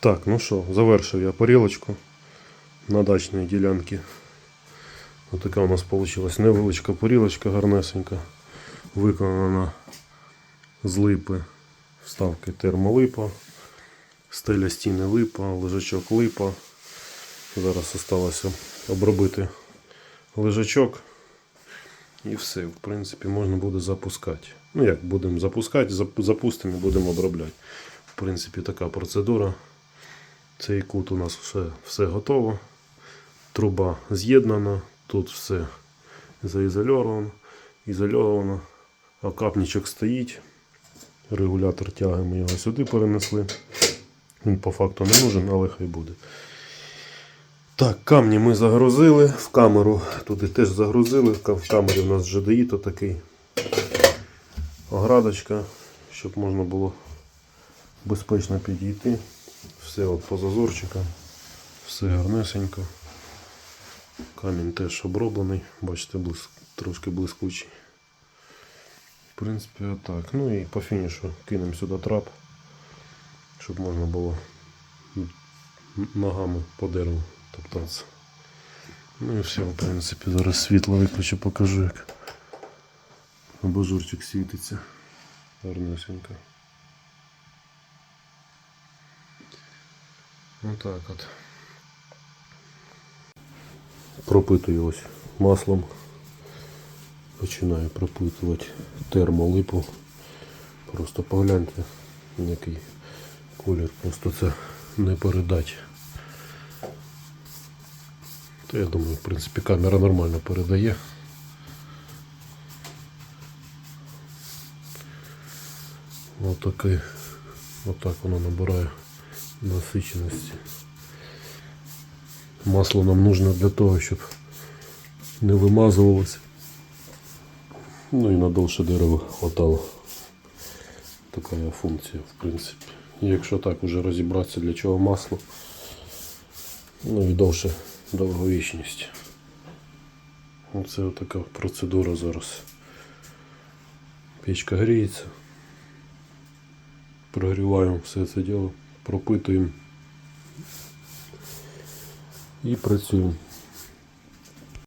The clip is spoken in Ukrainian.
Так, ну що, завершив я порілочку на дачній ділянці. Ось така у нас вийшла невеличка порілочка гарнесенька. Виконана з липи. Вставки термолипа, стеля стіни липа, лежачок липа. Зараз залишилося обробити лежачок. І все, в принципі, можна буде запускати. Ну як будемо запускати, запустимо і будемо обробляти. В принципі, така процедура. Цей кут у нас все, все готово. Труба з'єднана, тут все заізольовано, ізольовано. Окапничок стоїть. Регулятор тяги ми його сюди перенесли. Він по факту не нужен, але хай буде. Так, камні ми загрузили в камеру. Туди теж загрузили. В камері в нас GDI то такий оградочка, щоб можна було безпечно підійти. Все от по зазорчикам. Все гарнесенько. Камінь теж оброблений, бачите, блиск, трошки блискучий. В принципі, отак. Ну і по фінішу кинемо сюди трап, щоб можна було ногами по дереву топтатися. Ну і все, в принципі, зараз світло виключу, покажу як абажурчик світиться. Гарнесенько. Отак от. Пропитую ось маслом. Починаю пропитувати термолипу. Просто погляньте, який колір, просто це не передать. То я думаю, в принципі, камера нормально передає. Отакий, отак воно набирає насиченості. Масло нам нужно для того, щоб не вимазувалося. Ну і на довше дерево хватало. Така функція, в принципі. І якщо так уже розібратися, для чого масло, ну і довше довговічність. Оце така процедура зараз. Печка гріється. Прогріваємо все це діло, пропитуємо і працюємо.